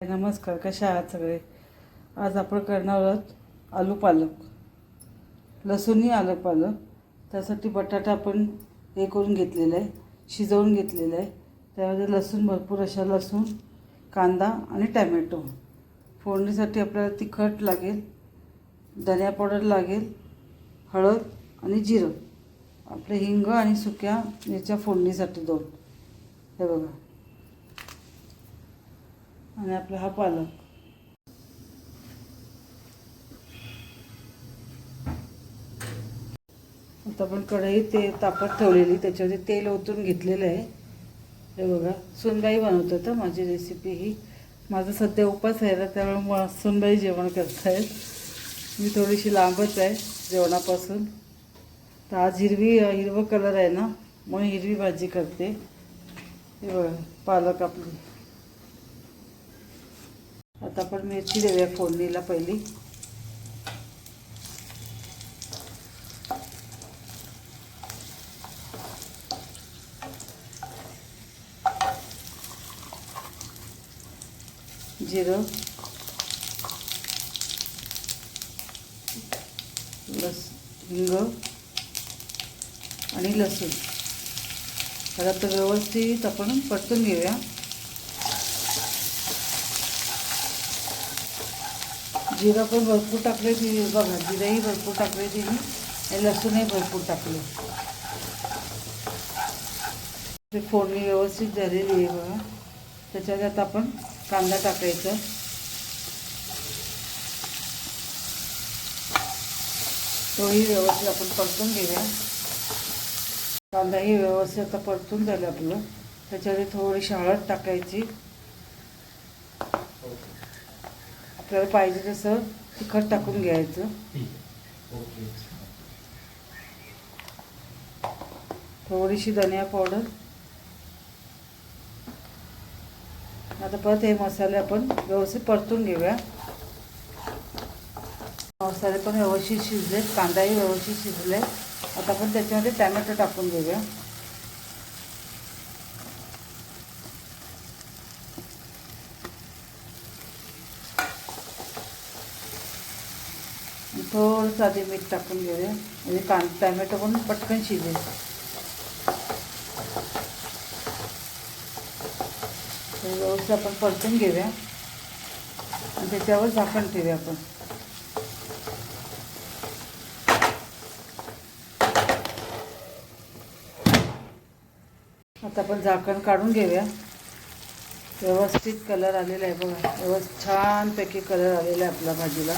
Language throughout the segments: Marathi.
नमस्कार कशा आहात सगळे? आज आपण करणार आहोत आलू पालक लसूणही आलं पालक. त्यासाठी बटाटा आपण हे करून घेतलेला आहे शिजवून घेतलेला आहे. त्यामध्ये लसूण भरपूर अशा लसूण कांदा आणि टॅमॅटो. फोडणीसाठी आपल्याला तिखट लागेल धनिया पावडर लागेल हळद आणि जिरं. आपले हिंग आणि सुक्या याच्या फोडणीसाठी दोन. हे बघा. आणि आपला हा पालक. आता आपण कढई ते तापत ठेवलेली त्याच्यामध्ये तेल ओतून घेतलेलं आहे. हे बघा सुनबाई बनवतात होतं माझी रेसिपी ही. माझा सध्या उपास आहे ना त्यामुळे मग सुनबाई जेवण करतायत. मी थोडीशी लांबच आहे जेवणापासून. तर आज हिरवी हिरवं कलर आहे ना म्हणून हिरवी भाजी करते. हे बघा पालक आपली. आता आपण मिरची देऊया फोडणीला पहिली. जिरं. लस हिंग. आणि लसूण. तर आता व्यवस्थित आपण परतून घेऊया. जिरं पण भरपूर टाकले ती बघा जिरंही भरपूर टाकले तिने. आणि लसूणही भरपूर टाकले. ते फोडणी व्यवस्थित झालेली आहे बघा. त्याच्यात आता आपण कांदा टाकायचा. तोही व्यवस्थित आपण परतून घेऊया. कांदाही व्यवस्थित आता परतून झालं आपलं. त्याच्यामध्ये थोडी हळद टाकायची. आपल्याला पाहिजे तसं तिखट टाकून घ्यायचं. थोडीशी धनिया पावडर. आता परत हे मसाले आपण व्यवस्थित परतून घेऊया. मसाले पण व्यवस्थित शिजले कांदाही व्यवस्थित शिजले आता आपण त्याच्यामध्ये टॅमॅटो टाकून घेऊया. थोडंसं आधी मीठ टाकून घेऊया. म्हणजे कां टॅमॅटो पण पटकन शिजेल. व्यवस्थित आपण परतून घेऊया. आणि त्याच्यावर झाकण ठेवूया आपण. आता आपण झाकण काढून घेऊया. व्यवस्थित कलर आलेला आहे बघा. व्यवस्थित छानपैकी कलर आलेला आहे आपल्या भाजीला.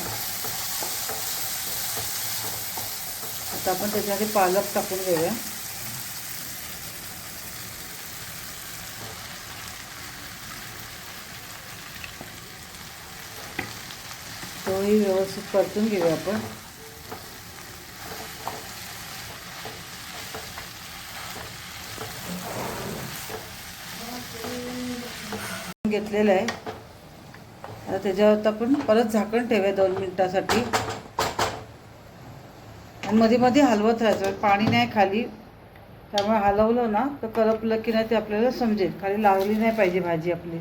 आता आपण त्याच्यामध्ये पालक टाकून घेऊया. तोही व्यवस्थित परतून घेऊया आपण. घेतलेलं आहे. आता त्याच्यावर आपण परत झाकण ठेवूया दोन मिनटासाठी. आणि मध्ये मध्ये हलवत राहायचं. पाणी नाही खाली. त्यामुळे हलवलं ना तर करपलं की नाही ते आपल्याला समजेल. खाली लागली नाही पाहिजे भाजी आपली.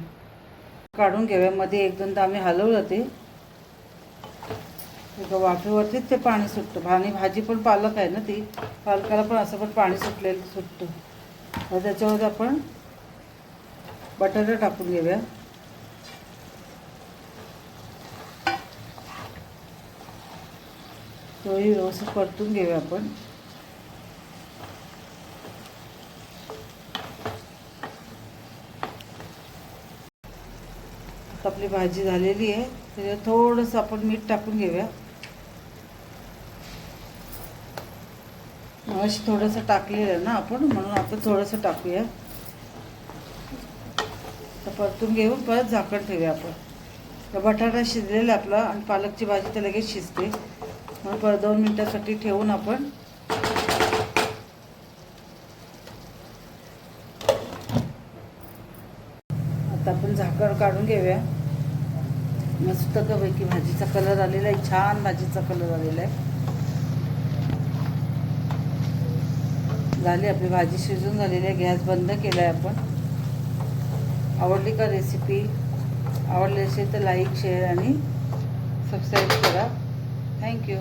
काढून घेऊया. मध्ये एक दोनदा आम्ही हलवलं ते. वाफेवरतीच ते पाणी सुटतं. आणि भाजी पण पालक आहे ना ती. पालकाला पण असं पण पाणी सुटलेलं सुटतं. त्याच्यावर आपण बटाटा टाकून घेऊया. तोही व्यवस्थित परतून घेऊया आपण. आपली भाजी झालेली आहे. त्याच्यात थोडंसं आपण मीठ टाकून घेऊया. मग थोडंसं टाकलेलं आहे ना आपण म्हणून आपण थोडंसं टाकूया. तर परतून घेऊन परत झाकण ठेवूया आपण. बटाटा शिजलेला आपला आणि पालकची भाजी तर लगेच शिजते. म्हणून दोन मिनटासाठी ठेवून आपण. आता आपण झाकण काढून घेऊया. मस्त पैकी भाजीचा कलर आलेला आहे छान भाजीचा कलर आलेला आहे. झाली आपली भाजी शिजून झालेली आहे गॅस बंद केला आहे आपण. आवडली का रेसिपी आवडली असेल तर लाईक शेअर आणि सबस्क्राईब करा. Thank you